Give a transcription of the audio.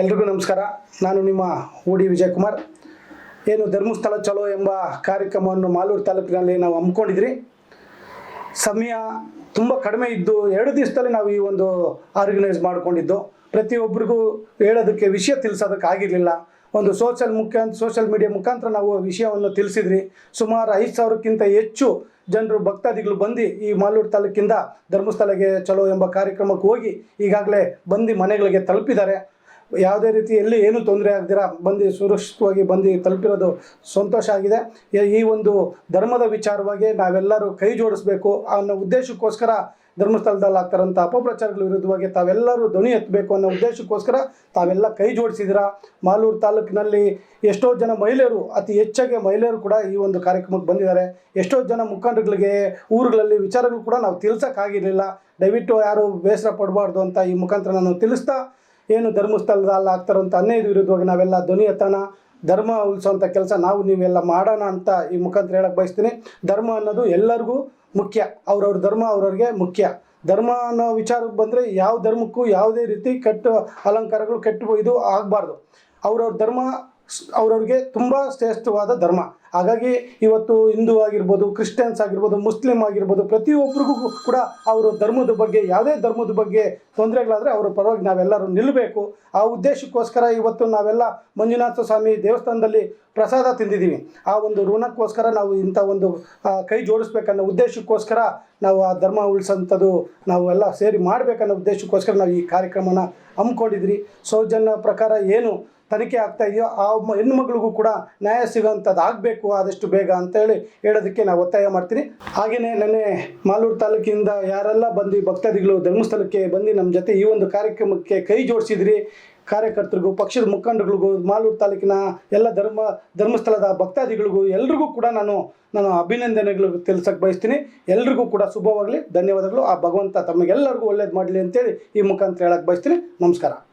ಎಲ್ರಿಗೂ ನಮಸ್ಕಾರ. ನಾನು ನಿಮ್ಮ ಊಡಿ ವಿಜಯಕುಮಾರ್. ಏನು ಧರ್ಮಸ್ಥಳ ಚಲೋ ಎಂಬ ಕಾರ್ಯಕ್ರಮವನ್ನು ಮಾಲೂರು ತಾಲೂಕಿನಲ್ಲಿ ನಾವು ಹಮ್ಮಿಕೊಂಡಿದ್ರಿ. ಸಮಯ ತುಂಬ ಕಡಿಮೆ ಇದ್ದು ಎರಡು ದಿವಸದಲ್ಲಿ ನಾವು ಈ ಒಂದು ಆರ್ಗನೈಸ್ ಮಾಡಿಕೊಂಡಿದ್ದು. ಪ್ರತಿಯೊಬ್ಬರಿಗೂ ಹೇಳೋದಕ್ಕೆ ವಿಷಯ ತಿಳಿಸೋದಕ್ಕೆ ಆಗಿರಲಿಲ್ಲ. ಒಂದು ಸೋಷಲ್ ಮುಖಾಂತರ ಸೋಷಿಯಲ್ ಮೀಡಿಯಾ ಮುಖಾಂತರ ನಾವು ವಿಷಯವನ್ನು ತಿಳಿಸಿದ್ರಿ. ಸುಮಾರು ಐದು ಸಾವಿರಕ್ಕಿಂತ ಹೆಚ್ಚು ಜನರು, ಭಕ್ತಾದಿಗಳು ಬಂದು ಈ ಮಾಲೂರು ತಾಲೂಕಿಂದ ಧರ್ಮಸ್ಥಳಕ್ಕೆ ಚಲೋ ಎಂಬ ಕಾರ್ಯಕ್ರಮಕ್ಕೆ ಹೋಗಿ ಈಗಾಗಲೇ ಬಂದು ಮನೆಗಳಿಗೆ ತಲುಪಿದ್ದಾರೆ. ಯಾವುದೇ ರೀತಿ ಎಲ್ಲಿ ಏನೂ ತೊಂದರೆ ಆಗದಿರ, ಬಂದು ಸುರಕ್ಷಿತವಾಗಿ ಬಂದು ತಲುಪಿರೋದು ಸಂತೋಷ ಆಗಿದೆ. ಈ- ಒಂದು ಧರ್ಮದ ವಿಚಾರವಾಗಿ ನಾವೆಲ್ಲರೂ ಕೈ ಜೋಡಿಸ್ಬೇಕು ಅನ್ನೋ ಉದ್ದೇಶಕ್ಕೋಸ್ಕರ ಧರ್ಮಸ್ಥಳದಲ್ಲಿ ಆಗ್ತಾರಂಥ ಅಪಪ್ರಚಾರಗಳ ವಿರುದ್ಧವಾಗಿ ತಾವೆಲ್ಲರೂ ಧ್ವನಿ ಎತ್ತಬೇಕು ಅನ್ನೋ ಉದ್ದೇಶಕ್ಕೋಸ್ಕರ ತಾವೆಲ್ಲ ಕೈ ಜೋಡಿಸಿದಿರ ಮಾಲೂರು ತಾಲೂಕಿನಲ್ಲಿ ಎಷ್ಟೋ ಜನ ಮಹಿಳೆಯರು, ಅತಿ ಹೆಚ್ಚಾಗಿ ಮಹಿಳೆಯರು ಕೂಡ ಈ ಒಂದು ಕಾರ್ಯಕ್ರಮಕ್ಕೆ ಬಂದಿದ್ದಾರೆ. ಎಷ್ಟೋ ಜನ ಮುಖಂಡರುಗಳಿಗೆ, ಊರುಗಳಲ್ಲಿ ವಿಚಾರಗಳು ಕೂಡ ನಾವು ತಿಳಿಸೋಕ್ಕಾಗಿರಲಿಲ್ಲ. ದಯವಿಟ್ಟು ಯಾರು ಬೇಸರ ಪಡಬಾರ್ದು ಅಂತ ಈ ಮುಖಾಂತರ ನಾನು ತಿಳಿಸ್ತಾ ಏನು ಧರ್ಮಸ್ಥಳದಲ್ಲಿ ಆಗ್ತಾರಂಥ ಹನ್ನೈದು ವಿರುದ್ಧವಾಗಿ ನಾವೆಲ್ಲ ಧ್ವನಿ ಎತ್ತೋಣ, ಧರ್ಮ ಉಳಿಸುವಂಥ ಕೆಲಸ ನಾವು ನೀವೆಲ್ಲ ಮಾಡೋಣ ಅಂತ ಈ ಮುಖಾಂತರ ಹೇಳಕ್ಕೆ ಬಯಸ್ತೀನಿ. ಧರ್ಮ ಅನ್ನೋದು ಎಲ್ಲರಿಗೂ ಮುಖ್ಯ, ಅವ್ರವ್ರ ಧರ್ಮ ಅವ್ರವ್ರಿಗೆ ಮುಖ್ಯ. ಧರ್ಮ ಅನ್ನೋ ವಿಚಾರಕ್ಕೆ ಬಂದರೆ ಯಾವ ಧರ್ಮಕ್ಕೂ ಯಾವುದೇ ರೀತಿ ಕೆಟ್ಟ ಅಲಂಕಾರಗಳು ಕೆಟ್ಟು ಇದು ಆಗಬಾರ್ದು. ಅವ್ರವ್ರ ಧರ್ಮ ಅವ್ರವ್ರಿಗೆ ತುಂಬ ಶ್ರೇಷ್ಠವಾದ ಧರ್ಮ. ಹಾಗಾಗಿ ಇವತ್ತು ಹಿಂದೂ ಆಗಿರ್ಬೋದು, ಕ್ರಿಶ್ಚಿಯನ್ಸ್ ಆಗಿರ್ಬೋದು, ಮುಸ್ಲಿಂ ಆಗಿರ್ಬೋದು ಪ್ರತಿಯೊಬ್ಬರಿಗೂ ಕೂಡ ಅವರು ಧರ್ಮದ ಬಗ್ಗೆ, ಯಾವುದೇ ಧರ್ಮದ ಬಗ್ಗೆ ತೊಂದರೆಗಳಾದರೆ ಅವರ ಪರವಾಗಿ ನಾವೆಲ್ಲರೂ ನಿಲ್ಲಬೇಕು ಆ ಉದ್ದೇಶಕ್ಕೋಸ್ಕರ ಇವತ್ತು ನಾವೆಲ್ಲ ಮಂಜುನಾಥ ಸ್ವಾಮಿ ದೇವಸ್ಥಾನದಲ್ಲಿ ಪ್ರಸಾದ ತಿಂದಿದ್ದೀವಿ. ಆ ಒಂದು ಋಣಕ್ಕೋಸ್ಕರ ನಾವು ಇಂಥ ಒಂದು ಕೈ ಜೋಡಿಸ್ಬೇಕನ್ನೋ ಉದ್ದೇಶಕ್ಕೋಸ್ಕರ ನಾವು ಆ ಧರ್ಮ ಉಳಿಸೋಂಥದ್ದು ನಾವು ಎಲ್ಲ ಸೇರಿ ಮಾಡಬೇಕನ್ನೋ ಉದ್ದೇಶಕ್ಕೋಸ್ಕರ ನಾವು ಈ ಕಾರ್ಯಕ್ರಮನ ಹಮ್ಮಿಕೊಂಡಿದ್ರಿ. ಸೌಜನ್ಯ ಪ್ರಕಾರ ಏನು ತನಿಖೆ ಆಗ್ತಾ ಇದೆಯೋ ಆ ಮ- ಹೆಣ್ಮಗಳಿಗೂ ಕೂಡ ನ್ಯಾಯ ಸಿಗೋವಂಥದ್ದು ಆಗಬೇಕು, ಆದಷ್ಟು ಬೇಗ ಅಂತೇಳಿ ಹೇಳೋದಕ್ಕೆ ನಾವು ಒತ್ತಾಯ ಮಾಡ್ತೀನಿ. ಹಾಗೆಯೇ ನೆನ್ನೆ ಮಾಲೂರು ತಾಲೂಕಿನಿಂದ ಯಾರೆಲ್ಲ ಬಂದು ಭಕ್ತಾದಿಗಳು ಧರ್ಮಸ್ಥಳಕ್ಕೆ ಬಂದು ನಮ್ಮ ಜೊತೆ ಈ ಒಂದು ಕಾರ್ಯಕ್ರಮಕ್ಕೆ ಕೈ ಜೋಡಿಸಿದ್ರಿ, ಕಾರ್ಯಕರ್ತರಿಗೂ, ಪಕ್ಷದ ಮುಖಂಡಗಳಿಗೂ ಮಾಲೂರು ತಾಲೂಕಿನ ಎಲ್ಲ ಧರ್ಮ, ಧರ್ಮಸ್ಥಳದ ಭಕ್ತಾದಿಗಳಿಗೂ ಎಲ್ರಿಗೂ ಕೂಡ ನಾನು ನಾನು ಅಭಿನಂದನೆಗಳು ತಿಳಿಸಕ್ಕೆ ಬಯಸ್ತೀನಿ. ಎಲ್ರಿಗೂ ಕೂಡ ಶುಭವಾಗಲಿ, ಧನ್ಯವಾದಗಳು. ಆ ಭಗವಂತ ತಮಗೆಲ್ಲರಿಗೂ ಒಳ್ಳೇದು ಮಾಡಲಿ ಅಂತೇಳಿ ಈ ಮುಖಾಂತರ ಹೇಳಕ್ಕೆ ಬಯಸ್ತೀನಿ. ನಮಸ್ಕಾರ.